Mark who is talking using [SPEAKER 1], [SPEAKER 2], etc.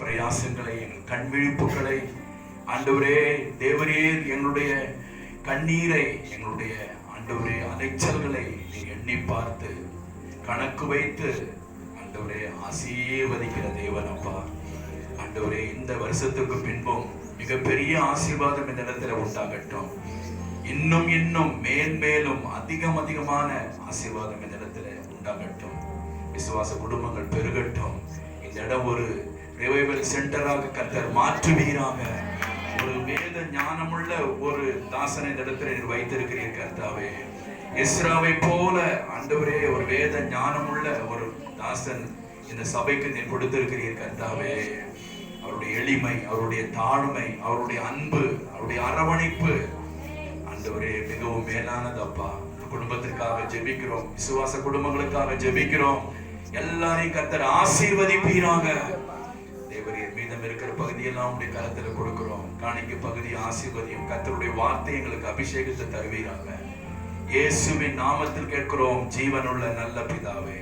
[SPEAKER 1] பிரயாசங்களை எங்கள் கண் விழிப்புகளை ஆண்டவரே தேவரீர் எங்களுடைய கண்ணீரை எங்களுடைய ஆண்டவரே அலைச்சல்களை நீர் எண்ணி பார்த்து கணக்கு வைத்து ஆண்டவரே ஆசீர்வதிக்கிற தேவன் அப்பா. ஆண்டவரே இந்த வருஷத்துக்கு பின்பும் மிகப்பெரிய ஆசீர்வாதம் இந்த இடத்துல உண்டாகட்டும். இன்னும் இன்னும் மேன்மேலும் அதிகம் அதிகமான ஆசீர்வாதம் இந்த இடத்துல உண்டாகட்டும். விசுவாச குடும்பங்கள் பெருகட்டும். இந்த இடம் ஒரு ரிவைவல் சென்டராக கத்தர் மாற்றுவீராக. ஒரு வேத ஞானமுள்ள ஒரு தாசனை இந்த இடத்துல நீர் வைத்திருக்கிறீர் கர்த்தாவே. எஸ்ராவை போல ஆண்டவரே ஒரு வேத ஞானமுள்ள ஒரு தாசன் இந்த சபைக்கு நீர் கொடுத்திருக்கிறீர் கர்த்தாவே. அவருடைய எளிமை அவருடைய தாழ்மை அவருடைய அன்பு அவருடைய அரவணைப்பு. ஆண்டவரே மிகவும் மேலானது அப்பா. குடும்பத்திற்காக ஜெபிக்கிறோம். விசுவாச குடும்பங்களுக்காக ஜெபிக்கிறோம். எல்லாரையும் கத்தர் ஆசீர்வதிப்பீராக. தேவரே மீதம் இருக்கிற பகுதியெல்லாம் உடைய கரத்துல கொடுக்கிறோம். காணிக்க பகுதி ஆசீர்வதியும் கத்தருடைய வார்த்தை எங்களுக்கு அபிஷேகத்தை தருவீராக. இயேசுவின் நாமத்தில் கேட்கிறோம் ஜீவனுள்ள நல்ல பிதாவே